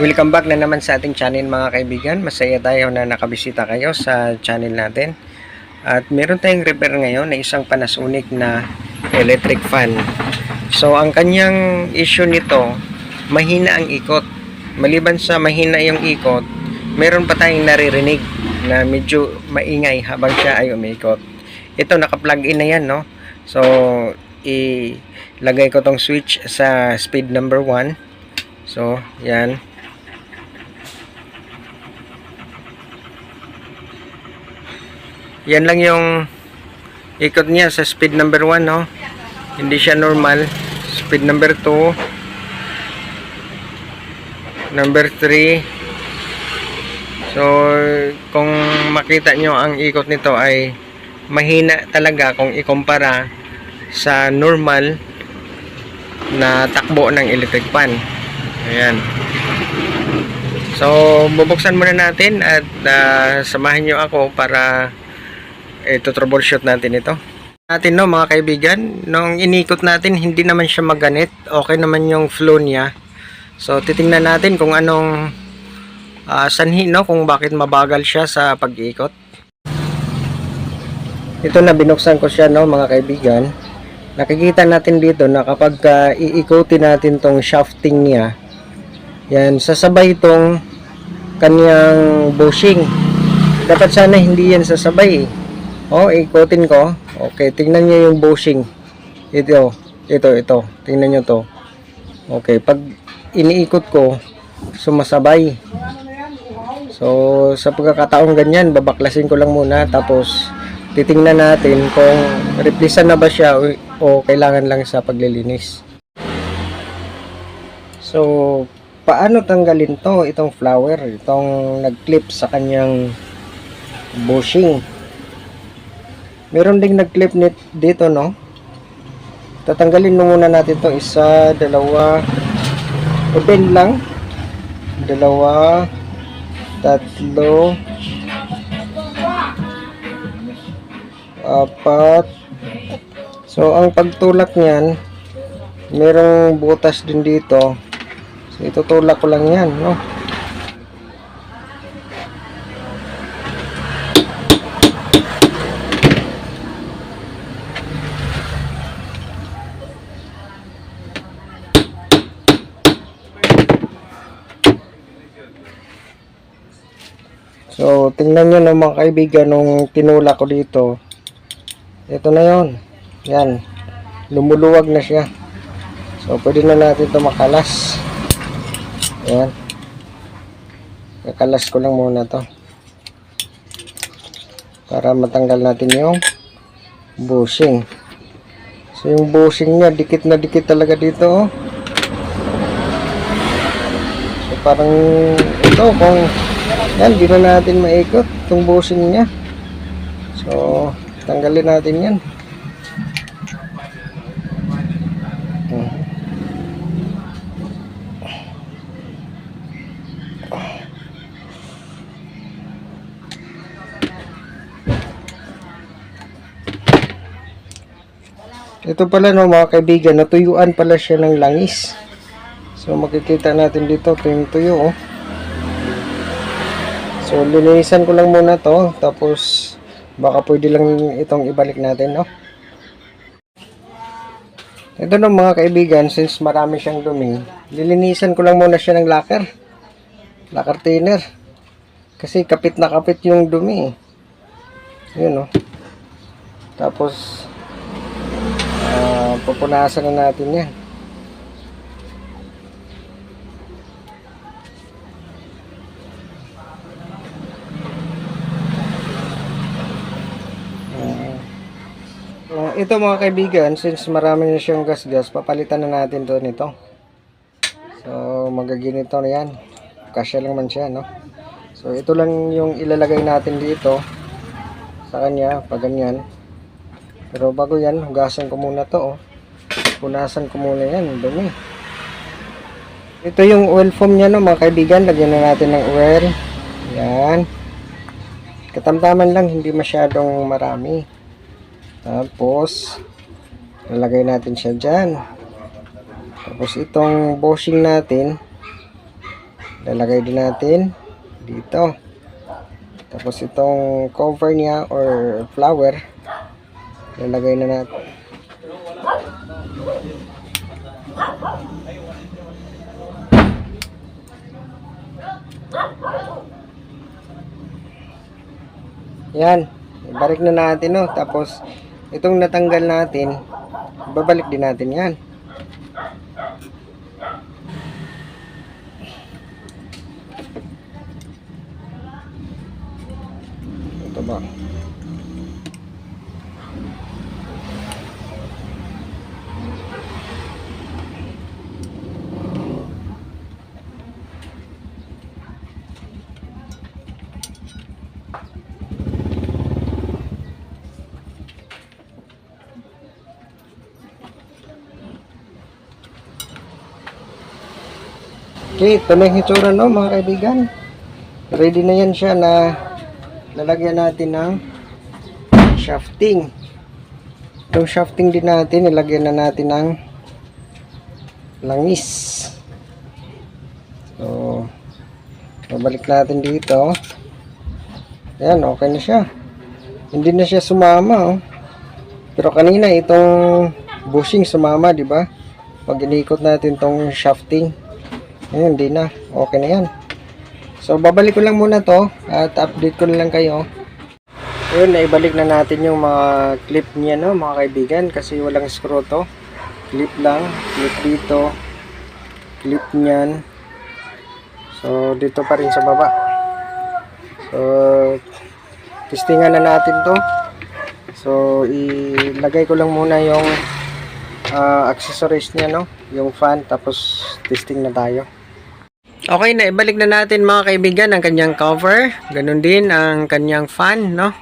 Welcome back na naman sa ating channel mga kaibigan. Masaya tayo na nakabisita kayo sa channel natin. At meron tayong repair ngayon na isang Panasonic na electric fan. So ang kanyang issue nito, mahina ang ikot. Maliban sa mahina yung ikot, meron pa tayong naririnig na medyo maingay habang siya ay umiikot. Ito naka-plug in na yan, no? So ilagay ko tong switch sa speed number 1. So, yan. Yan lang yung ikot niya sa speed number 1, no? Hindi siya normal. Speed number 2. Number 3. So, kung makita nyo ang ikot nito ay mahina talaga kung ikumpara sa normal na takbo ng electric fan. Ayan. So, bubuksan muna natin at ah, samahan nyo ako para ito troubleshoot natin ito. Natin no mga kaibigan, nung inikot natin hindi naman siya maganit. Okay naman yung flow niya. So titingnan natin kung anong ah, sanhi no kung bakit mabagal siya sa pag-iikot. Ito na binuksan ko siya no mga kaibigan. Nakikita natin dito na kapag ah, iikutin natin tong shafting niya, yan sasabay itong kanyang bushing. Dapat sana hindi yan sasabay. eh. Oh, ikutin ko. Okay, tingnan niyo yung bushing. Ito, ito, ito. Tingnan niyo to. Okay, pag iniikot ko, sumasabay. So, sa pagkakataong ganyan, babaklasin ko lang muna. Tapos, titingnan natin kung replisan na ba siya o, kailangan lang sa paglilinis. So, paano tanggalin to? Itong flower, itong nag-clip sa kanyang bushing. Meron ding nag-clip dito, no? Tatanggalin muna natin to isa, dalawa, open lang. Dalawa, tatlo, apat. So, ang pagtulak niyan, merong butas din dito. So, itutulak ko lang yan, no? So, tingnan nyo no mga kaibigan nung tinulak ko dito. Ito na yon Yan. Lumuluwag na siya. So, pwede na natin ito makalas. Yan. Kakalas ko lang muna to. Para matanggal natin yung bushing. So, yung bushing niya, dikit na dikit talaga dito. Oh. So, parang ito, kung yan, di na natin maikot itong bushing niya. So, tanggalin natin yan. Ito pala no mga kaibigan, natuyuan pala siya ng langis. So makikita natin dito, ito yung tuyo oh. So, linisan ko lang muna to. Tapos, baka pwede lang itong ibalik natin, no? Ito no mga kaibigan, since marami siyang dumi, lilinisan ko lang muna siya ng lacquer. Lacquer thinner. Kasi kapit na kapit yung dumi. Yun, no? Tapos, ah, pupunasan na natin yan. Uh, ito mga kaibigan, since marami na siyang gas-gas, papalitan na natin to nito. So, magaginito na yan. Kasya lang man siya, no? So, ito lang yung ilalagay natin dito sa kanya, pag ganyan. Pero bago yan, hugasan ko muna to, oh. Punasan ko muna yan, dumi. Ito yung oil foam niya, no, mga kaibigan. Lagyan na natin ng oil. Yan. Katamtaman lang, hindi masyadong marami. Tapos, lalagay natin siya dyan. Tapos itong bushing natin, lalagay din natin dito. Tapos itong cover niya or flower, lalagay na natin. Yan, ibalik na natin no. Tapos itong natanggal natin, babalik din natin yan. Ito ba? Okay, ito na yung hitsura no mga kaibigan. Ready na yan siya na lalagyan natin ng shafting. Itong shafting din natin, ilagyan na natin ng langis. So, babalik natin dito. Ayan, okay na siya. Hindi na siya sumama. Oh. Pero kanina itong bushing sumama, di ba? Pag inikot natin tong shafting. Ayun, hindi na. Okay na yan. So, babalik ko lang muna to at update ko na lang kayo. Ayun, naibalik na natin yung mga clip niya, no, mga kaibigan, kasi walang screw to. Clip lang, clip dito, clip niyan. So, dito pa rin sa baba. So, testingan na natin to. So, ilagay ko lang muna yung ah, accessories niya, no, yung fan, tapos testing na tayo. Okay na, ibalik na natin mga kaibigan ang kanyang cover. Ganun din ang kanyang fan, no?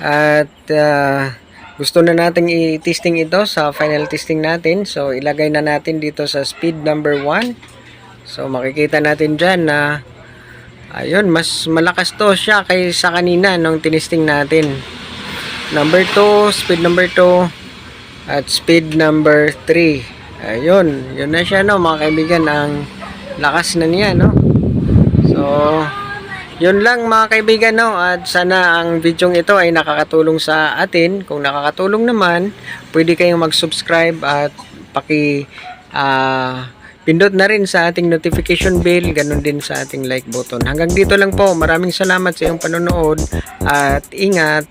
At ah, gusto na nating i-testing ito sa final testing natin. So, ilagay na natin dito sa speed number 1. So, makikita natin dyan na ayun, mas malakas to siya kaysa kanina nung tinesting natin. Number 2, speed number 2 at speed number 3. Ayun, yun na siya no mga kaibigan ang lakas na niya no. So, yun lang mga kaibigan no at sana ang video ito ay nakakatulong sa atin. Kung nakakatulong naman, pwede kayong mag-subscribe at paki ah, pindot na rin sa ating notification bell, ganun din sa ating like button. Hanggang dito lang po. Maraming salamat sa iyong panonood at ingat.